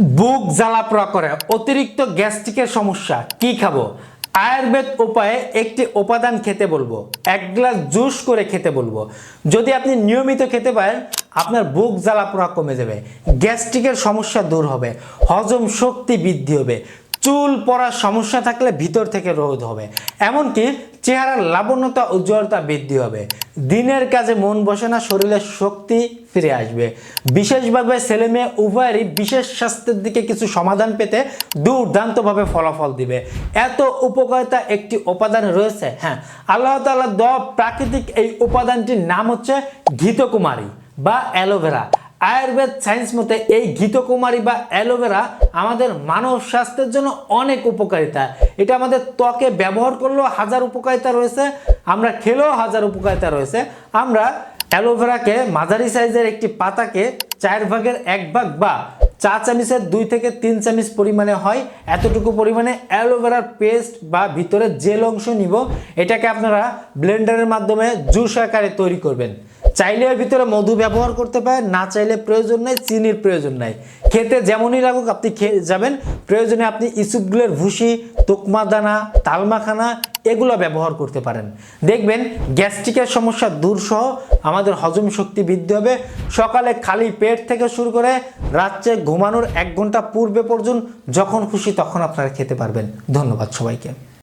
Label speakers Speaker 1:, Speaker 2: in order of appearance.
Speaker 1: বুক জ্বালাপোড়া করে, অতিরিক্ত গ্যাস্ট্রিকের সমস্যা, কি খাব? আয়ুর্বেদ উপায়ে একটি উপাদান খেতে বলব, এক গ্লাস জুস করে খেতে বলব। যদি আপনি নিয়মিত খেতে পারেন, আপনার বুক জ্বালা জ্বালাপোড়া কমে যাবে, গ্যাস্ট্রিকের সমস্যা দূর হবে, হজম শক্তি বৃদ্ধি হবে। চুল পড়ার সমস্যা থাকলে ভিতর থেকে রোধ হবে। এমনকি চেহারার লাবণ্যতা, উজ্জ্বলতা বৃদ্ধি হবে। দিনের কাজে মন বসে না শরীরের শক্তি ফিরে আসবে। বিশেষভাবে ছেলে মেয়ে উভয়েরই বিশেষ স্বাস্থ্যের দিকে কিছু সমাধান পেতে দুর্দান্তভাবে ফলাফল দিবে। এত উপকারিতা একটি উপাদান রয়েছে হ্যাঁ। আল্লাহ তাআলা দ প্রাকৃতিক এই উপাদানটির নাম হচ্ছে ঘিতকুমারী বা অ্যালোভেরা। আয়ুর্বেদ সায়েন্স মতে এই ঘিতকুমারী বা অ্যালোভেরা আমাদের মানব স্বাস্থ্যের জন্য অনেক উপকারিতা। এটা আমাদের ত্বকে ব্যবহার করলেও হাজার উপকারিতা রয়েছে, আমরা খেলেও হাজার উপকারিতা রয়েছে। আমরা অ্যালোভেরাকে মাঝারি সাইজের একটি পাতাকে চার ভাগের এক ভাগ বা চা চামিচের দুই থেকে তিন চামিচ পরিমাণে হয়। এতটুকু পরিমাণে অ্যালোভেরার পেস্ট বা ভিতরে জেল অংশ নিব। এটাকে আপনারা ব্লেন্ডারের মাধ্যমে জুস আকারে তৈরি করবেন। চাইলে এর ভিতরে মধু ব্যবহার করতে পারেন, না চাইলে প্রয়োজন নেই, চিনির প্রয়োজন নাই। খেতে যেমনই লাগুক আপনি খেয়ে যাবেন, প্রয়োজনে আপনি ইসুপগুলের ভুসি তোকমা দানা তালমাখানা এগুলো ব্যবহার করতে পারেন। দেখবেন গ্যাস্ট্রিকের সমস্যা দূর সহ আমাদের হজম শক্তি বৃদ্ধি হবে। সকালে খালি পেট থেকে শুরু করে রাত্রে ঘুমানোর এক ঘণ্টা পূর্বে পর্যন্ত যখন খুশি তখন আপনারা খেতে পারবেন। ধন্যবাদ সবাইকে।